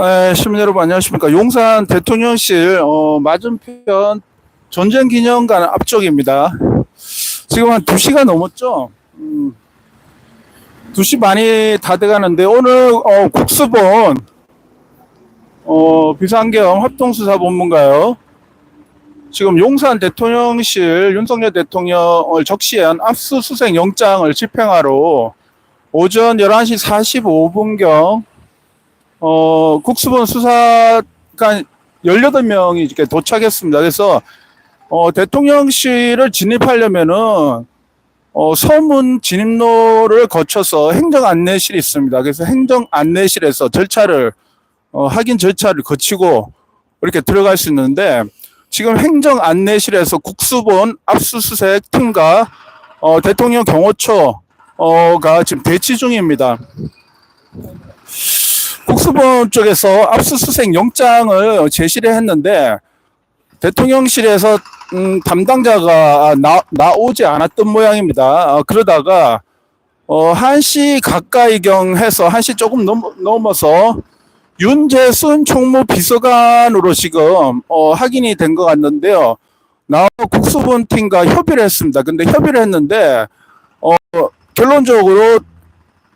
에, 시민 여러분 안녕하십니까. 용산 대통령실 어, 맞은편 전쟁기념관 앞쪽입니다. 지금 한 2시가 넘었죠? 음, 2시 많이 다 돼가는데 오늘 어, 국수본 어, 비상경 합동수사본부인가요? 지금 용산 대통령실 윤석열 대통령을 적시한 압수수색 영장을 집행하러 오전 11시 45분경 어, 국수본 수사관 18명이 이렇게 도착했습니다. 그래서, 어, 대통령실을 진입하려면은, 어, 서문 진입로를 거쳐서 행정 안내실이 있습니다. 그래서 행정 안내실에서 절차를, 어, 확인 절차를 거치고 이렇게 들어갈 수 있는데, 지금 행정 안내실에서 국수본 압수수색 팀과, 어, 대통령 경호처, 어가 지금 대치 중입니다. 국수본 쪽에서 압수수색 영장을 제시를 했는데 대통령실에서 음, 담당자가 나, 나오지 않았던 모양입니다. 어, 그러다가 어, 1시 가까이 경 해서 1시 조금 넘, 넘어서 윤재순 총무 비서관으로 지금 어, 확인이 된 것 같는데요. 나와 국수본 팀과 협의를 했습니다. 근데 협의를 했는데 어, 결론적으로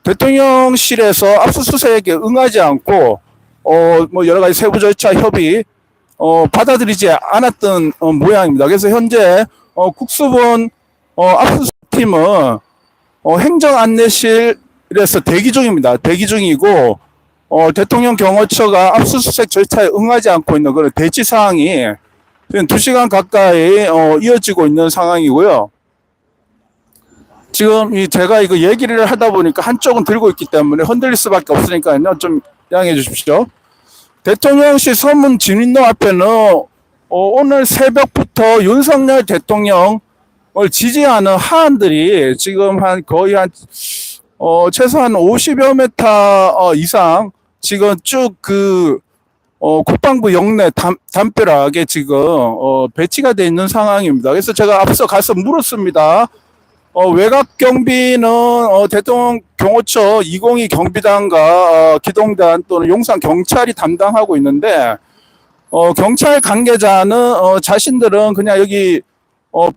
대통령실에서 압수수색에 응하지 않고 어 뭐 여러 가지 세부 절차 협의 어 받아들이지 않았던 어, 모양입니다. 그래서 현재 어 국수본 어 압수수색팀은 어 행정 안내실에서 대기 중입니다. 대기 중이고 어 대통령 경호처가 압수수색 절차에 응하지 않고 있는 그런 대치 상황이 지금 2시간 가까이 어 이어지고 있는 상황이고요. 지금 이 제가 이거 얘기를 하다 보니까 한쪽은 들고 있기 때문에 흔들릴 수밖에 없으니까요. 좀 양해해 주십시오. 대통령실 서문 진입로 앞에는 어, 오늘 새벽부터 윤석열 대통령을 지지하는 하안들이 지금 한 거의 한 어, 최소한 50여 메타 어, 이상 지금 쭉그 어, 국방부 영내 담, 담벼락에 지금 어, 배치가 돼 있는 상황입니다. 그래서 제가 앞서 가서 물었습니다. 어, 외곽 경비는 어, 대통령 경호처 202 경비단과 어, 기동단 또는 용산 경찰이 담당하고 있는데 어, 경찰 관계자는 어, 자신들은 그냥 여기 어,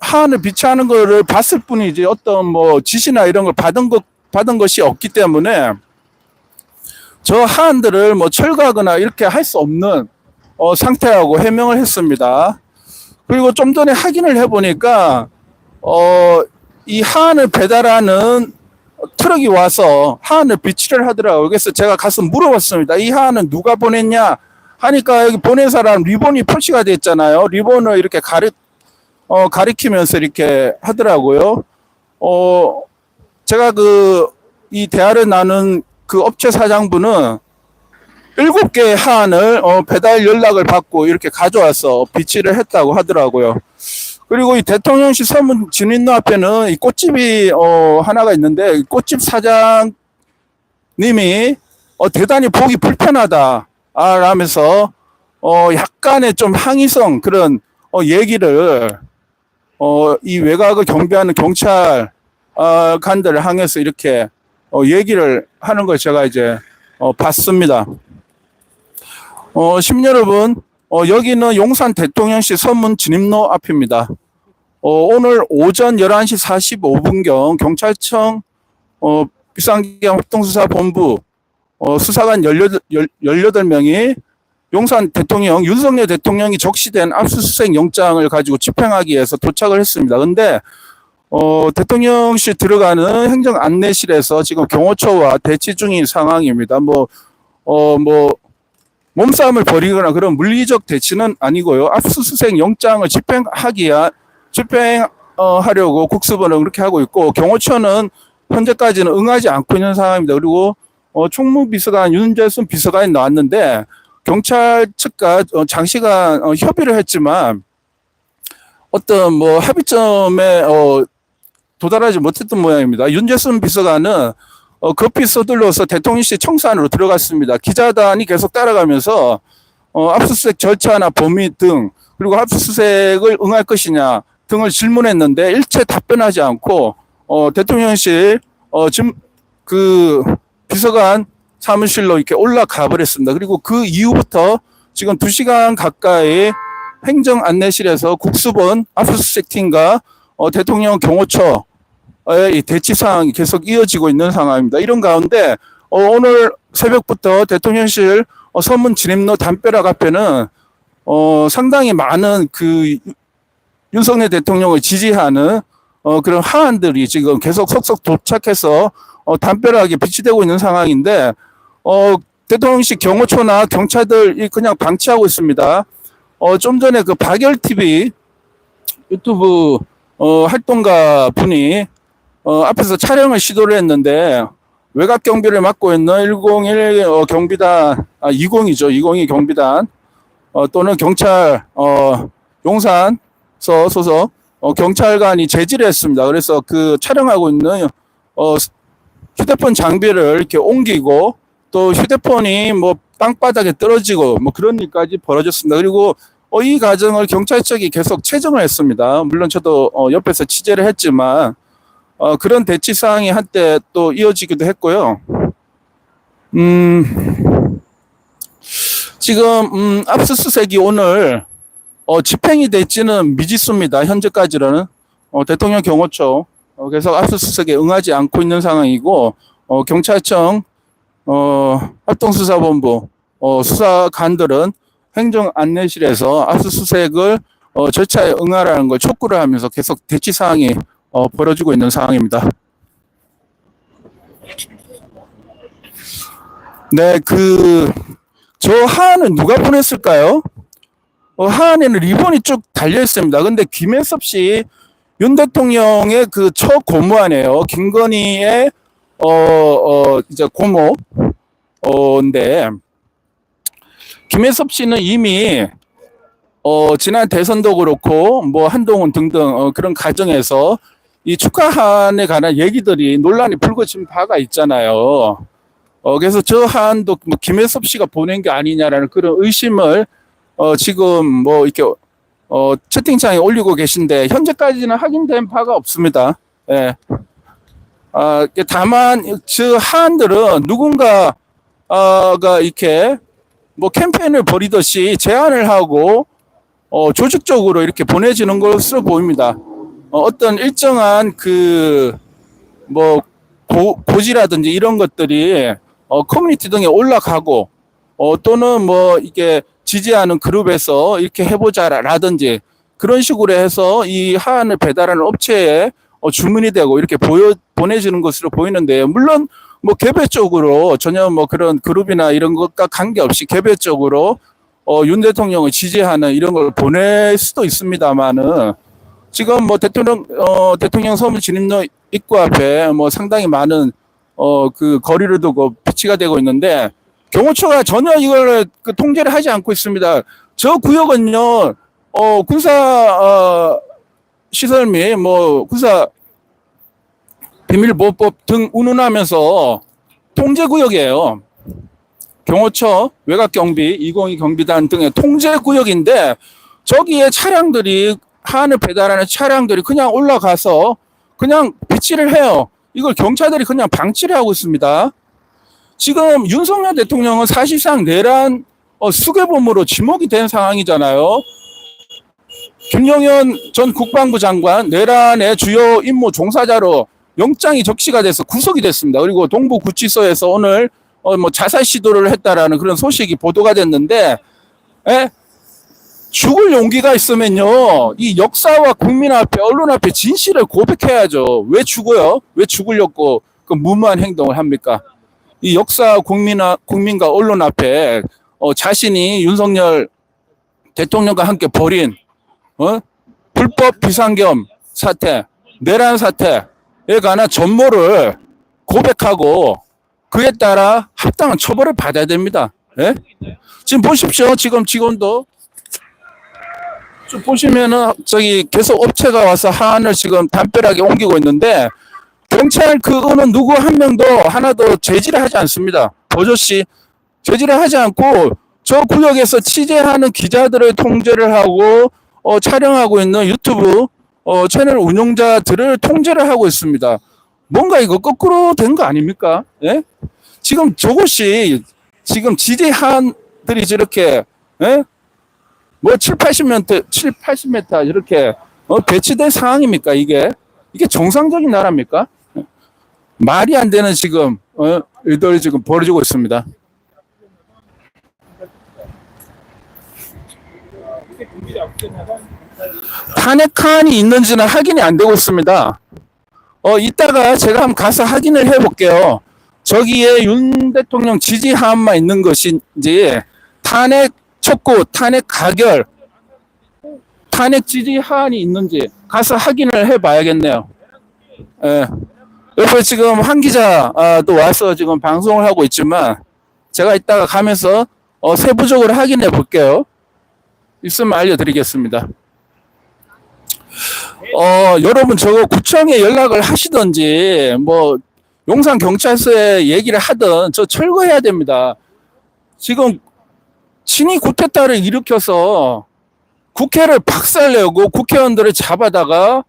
하안을 비치하는 거를 봤을 뿐이지 어떤 뭐 지시나 이런 걸 받은 것 받은 것이 없기 때문에 저 하안들을 뭐 철거하거나 이렇게 할 수 없는 어, 상태라고 해명을 했습니다. 그리고 좀 전에 확인을 해보니까 어, 이 하안을 배달하는 트럭이 와서 하안을 비치를 하더라고요. 그래서 제가 가서 물어봤습니다. 이 하안은 누가 보냈냐? 하니까 여기 보낸 사람 리본이 표시가 돼 있잖아요. 리본을 이렇게 가리, 어, 가리키면서 이렇게 하더라고요. 어, 제가 그, 이 대화를 나눈 그 업체 사장분은 일곱 개의 하안을 어, 배달 연락을 받고 이렇게 가져와서 비치를 했다고 하더라고요. 그리고 이 대통령실 서문 진입로 앞에는 이 꽃집이 어 하나가 있는데 이 꽃집 사장님이 어 대단히 보기 불편하다 아 라면서 어 약간의 좀 항의성 그런 어 얘기를 어 이 외곽을 경비하는 경찰 어 관들을 향해서 이렇게 어 얘기를 하는 걸 제가 이제 어 봤습니다. 어 시민 여러분 어, 여기는 용산 대통령실 서문 진입로 앞입니다. 어, 오늘 오전 11시 45분경 경찰청 어, 비상경 합동수사본부 어, 수사관 18, 18명이 용산 대통령, 윤석열 대통령이 적시된 압수수색 영장을 가지고 집행하기 위해서 도착을 했습니다. 근데 어, 대통령실 들어가는 행정 안내실에서 지금 경호처와 대치 중인 상황입니다. 뭐, 어, 뭐, 몸싸움을 벌이거나 그런 물리적 대치는 아니고요. 압수수색 영장을 집행하기 위한 집행하려고 국수본은 그렇게 하고 있고 경호처는 현재까지는 응하지 않고 있는 상황입니다. 그리고 어, 총무비서관 윤재순 비서관이 나왔는데 경찰 측과 어, 장시간 어, 협의를 했지만 어떤 뭐 합의점에 어, 도달하지 못했던 모양입니다. 윤재순 비서관은 어, 급히 서둘러서 대통령실 청사안으로 들어갔습니다. 기자단이 계속 따라가면서 어, 압수수색 절차나 범위 등 그리고 압수수색을 응할 것이냐 등을 질문했는데 일체 답변하지 않고 어, 대통령실 어, 지금 그 비서관 사무실로 이렇게 올라가 버렸습니다. 그리고 그 이후부터 지금 2시간 가까이 행정 안내실에서 국수본 압수수색 팀과 어, 대통령 경호처의 이 대치 상황이 계속 이어지고 있는 상황입니다. 이런 가운데 어, 오늘 새벽부터 대통령실 어, 서문 진입로 담벼락 앞에는 어, 상당히 많은 그 유- 윤석열 대통령을 지지하는 어, 그런 하안들이 지금 계속 속속 도착해서 어, 담벼락에 비치되고 있는 상황인데 어, 대통령실 경호처나 경찰들이 그냥 방치하고 있습니다. 어, 좀 전에 그 박열 TV 유튜브 어, 활동가 분이 어, 앞에서 촬영을 시도를 했는데 외곽 경비를 맡고 있는 101 어, 경비단 아 20이죠 20이 경비단 어, 또는 경찰 어, 용산서 소속 어, 경찰관이 제지를 했습니다. 그래서 그 촬영하고 있는 어, 휴대폰 장비를 이렇게 옮기고 또 휴대폰이 뭐 땅바닥에 떨어지고 뭐 그런 일까지 벌어졌습니다. 그리고 어, 이 과정을 경찰 측이 계속 채정을 했습니다. 물론 저도 어, 옆에서 취재를 했지만 어, 그런 대치 사항이 한때 또 이어지기도 했고요. 음, 지금 음, 압수수색이 오늘 어, 집행이 될지는 미지수입니다. 현재까지는 어, 대통령 경호처 어, 그래서 압수수색에 응하지 않고 있는 상황이고 어, 경찰청 어, 합동수사본부 어, 수사관들은 행정 안내실에서 압수수색을 어, 절차에 응하라는 걸 촉구를 하면서 계속 대치 사항이 어, 벌어지고 있는 상황입니다. 네, 그, 저 하안은 누가 보냈을까요? 어, 하안에는 리본이 쭉 달려 있습니다. 근데 김혜섭 씨, 윤 대통령의 그 첫 고모하네요. 김건희의, 어, 어, 이제 고모, 어,인데, 김혜섭 씨는 이미, 어, 지난 대선도 그렇고, 뭐, 한동훈 등등, 어, 그런 과정에서 이 축하한에 관한 얘기들이 논란이 불거진 바가 있잖아요. 어, 그래서 저 한도 뭐 김혜섭 씨가 보낸 게 아니냐라는 그런 의심을 어, 지금 뭐 이렇게 어, 채팅창에 올리고 계신데 현재까지는 확인된 바가 없습니다. 예. 아, 다만 저 한들은 누군가가 이렇게 뭐 캠페인을 벌이듯이 제안을 하고 어, 조직적으로 이렇게 보내지는 것으로 보입니다. 어, 어떤 일정한 그 뭐 고지라든지 이런 것들이 어, 커뮤니티 등에 올라가고 어, 또는 뭐 이게 지지하는 그룹에서 이렇게 해보자라든지 그런 식으로 해서 이 하안을 배달하는 업체에 어, 주문이 되고 이렇게 보여 보내지는 것으로 보이는데 물론 뭐 개별적으로 전혀 뭐 그런 그룹이나 이런 것과 관계없이 개별적으로 어, 윤 대통령을 지지하는 이런 걸 보낼 수도 있습니다만은 지금 뭐 대통령 어, 대통령 서울 진입로 입구 앞에 뭐 상당히 많은 어, 그 거리를 두고 비치가 되고 있는데 경호처가 전혀 이걸 그 통제를 하지 않고 있습니다. 저 구역은요, 어, 군사, 어, 시설 및 뭐, 군사 비밀보호법 등 운운하면서 통제 구역이에요. 경호처, 외곽경비, 202 경비단 등의 통제 구역인데, 저기에 차량들이, 하안을 배달하는 차량들이 그냥 올라가서 그냥 비치를 해요. 이걸 경찰들이 그냥 방치를 하고 있습니다. 지금 윤석열 대통령은 사실상 내란 어, 수괴범으로 지목이 된 상황이잖아요. 김영현 전 국방부 장관 내란의 주요 임무 종사자로 영장이 적시가 돼서 구속이 됐습니다. 그리고 동부구치소에서 오늘 어, 뭐 자살 시도를 했다라는 그런 소식이 보도가 됐는데, 에? 죽을 용기가 있으면요, 이 역사와 국민 앞에, 언론 앞에 진실을 고백해야죠. 왜 죽어요? 왜 죽으려고 그 무모한 행동을 합니까? 이 역사 국민아, 국민과 언론 앞에 어, 자신이 윤석열 대통령과 함께 벌인 어? 불법 비상겸 사태, 내란 사태에 관한 전모를 고백하고 그에 따라 합당한 처벌을 받아야 됩니다. 예? 지금 보십시오. 지금 직원도 좀 보시면은 저기 계속 업체가 와서 하안을 지금 담벼락에 옮기고 있는데 경찰 그거는 누구 한 명도 하나도 제지를 하지 않습니다. 버젓이 제지를 하지 않고 저 구역에서 취재하는 기자들을 통제를 하고 어, 촬영하고 있는 유튜브 어, 채널 운영자들을 통제를 하고 있습니다. 뭔가 이거 거꾸로 된 거 아닙니까? 예? 지금 저것이 지금 지지한들이 저렇게 예? 뭐 7, 80m, 7, 80m 이렇게 어, 배치된 상황입니까 이게? 이게 정상적인 나라입니까? 말이 안 되는 지금 어, 일들이 지금 벌어지고 있습니다. 탄핵안이 있는지는 확인이 안 되고 있습니다. 어, 이따가 제가 한번 가서 확인을 해볼게요. 저기에 윤 대통령 지지하만 있는 것인지 탄핵 촉구, 탄핵 가결, 탄핵 지지 하안이 있는지 가서 확인을 해봐야겠네요. 예. 옆에 지금 한 기자도 와서 지금 방송을 하고 있지만 제가 이따가 가면서 어, 세부적으로 확인해 볼게요. 있으면 알려드리겠습니다. 어, 여러분 저거 구청에 연락을 하시던지 뭐 용산 경찰서에 얘기를 하든 저 철거해야 됩니다. 지금 친이 구태타를 일으켜서 국회를 박살내고 국회의원들을 잡아다가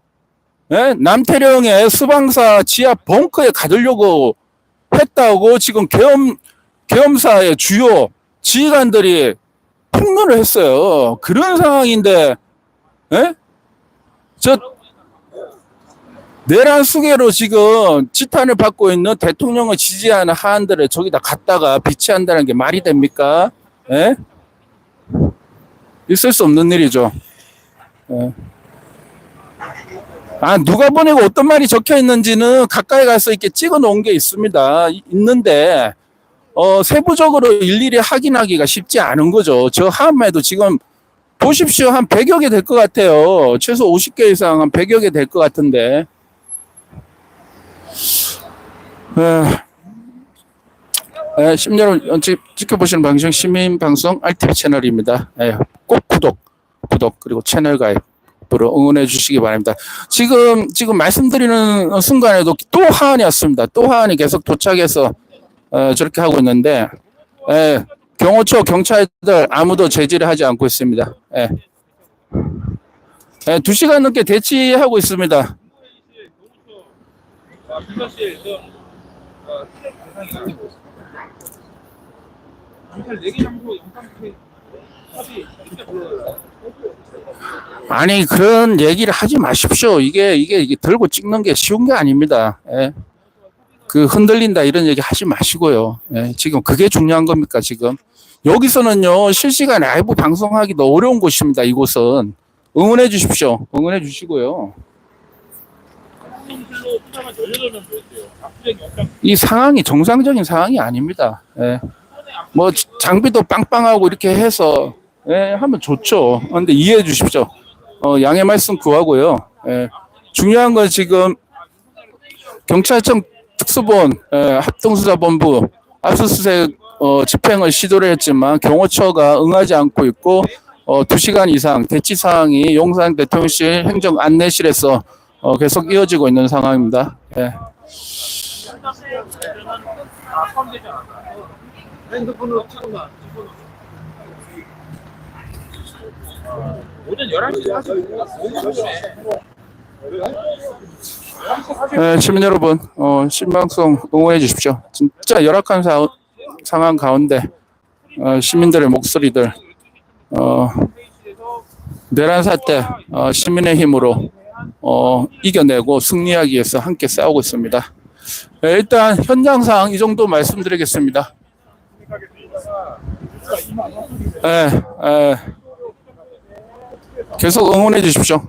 예? 남태령의 수방사 지하 벙커에 가두려고 했다고 지금 계엄 계엄사의 주요 지휘관들이 폭로를 했어요. 그런 상황인데, 예? 저 내란 수계로 지금 지탄을 받고 있는 대통령을 지지하는 하안들을 저기다 갖다가 비치한다는 게 말이 됩니까? 예? 있을 수 없는 일이죠. 예. 아, 누가 보내고 어떤 말이 적혀 있는지는 가까이 가서 이렇게 찍어 놓은 게 있습니다. 이- 있는데, 어, 세부적으로 일일이 확인하기가 쉽지 않은 거죠. 저 하안마에도 지금 보십시오. 한 100여 개 될 것 같아요. 최소 50개 이상 한 100여 개 될 것 같은데. 에, 에, 시민 여러분, 지- 지켜보시는 방송 시민방송 RTV 채널입니다. 에, 꼭 구독, 구독, 그리고 채널 가입으로 응원해 주시기 바랍니다. 지금, 지금 말씀드리는 순간에도 또 하안이 왔습니다. 또 하안이 계속 도착해서 어, 저렇게 하고 있는데, 에, 경호처 경찰들 아무도 제지를 하지 않고 있습니다. 예. 예, 두 시간 넘게 대치하고 있습니다. 아, 아니고. 경찰 4개 장소 영상 트랙 합의 진짜 불러요. 아니 그런 얘기를 하지 마십시오. 이게 이게 이게 들고 찍는 게 쉬운 게 아닙니다. 예. 그 흔들린다 이런 얘기 하지 마시고요. 예, 지금 그게 중요한 겁니까 지금? 여기서는요 실시간 라이브 방송하기도 어려운 곳입니다. 이곳은 응원해 주십시오. 응원해 주시고요. 성실로 투자만 18명 보였대요. 압수적 영상 이 상황이 정상적인 상황이 아닙니다. 예. 뭐 장비도 빵빵하고 이렇게 해서 예, 하면 좋죠. 그런데 이해해 주십시오. 어, 양해 말씀 구하고요. 예. 중요한 건 지금 경찰청 특수본 예, 합동수사본부 압수수색 어, 집행을 시도를 했지만 경호처가 응하지 않고 있고 어, 2시간 이상 대치 사항이 용산 대통령실 행정 안내실에서 어, 계속 이어지고 있는 상황입니다. 예. 다 포함되지 않았나? 핸드폰으로 찍어놔. 오전 11시 45분에 네, 시민 여러분, 어, 신방송 응원해 주십시오. 진짜 열악한 사, 상황 가운데 어, 시민들의 목소리들 어, 내란 사태 어, 시민의 힘으로 어, 이겨내고 승리하기 위해서 함께 싸우고 있습니다. 네, 일단 현장 상황 이 정도 말씀드리겠습니다. 네, 네. 계속 응원해 주십시오.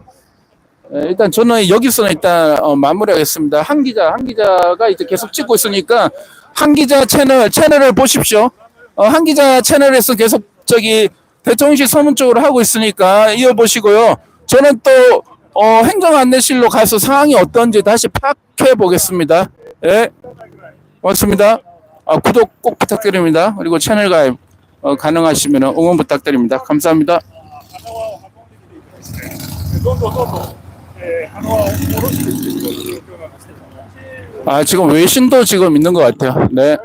네, 일단 저는 여기서는 일단 어, 마무리하겠습니다. 한 기자, 한 기자가 이제 계속 찍고 있으니까 한 기자 채널 채널을 보십시오. 어, 한 기자 채널에서 계속 저기 대통령실 서문 쪽으로 하고 있으니까 이어보시고요. 저는 또 어, 행정안내실로 가서 상황이 어떤지 다시 파악해 보겠습니다. 예. 고맙습니다. 어, 구독 꼭 부탁드립니다. 그리고 채널 가입 어, 가능하시면 응원 부탁드립니다. 감사합니다. 아, 지금 외신도 지금 있는 것 같아요. 네.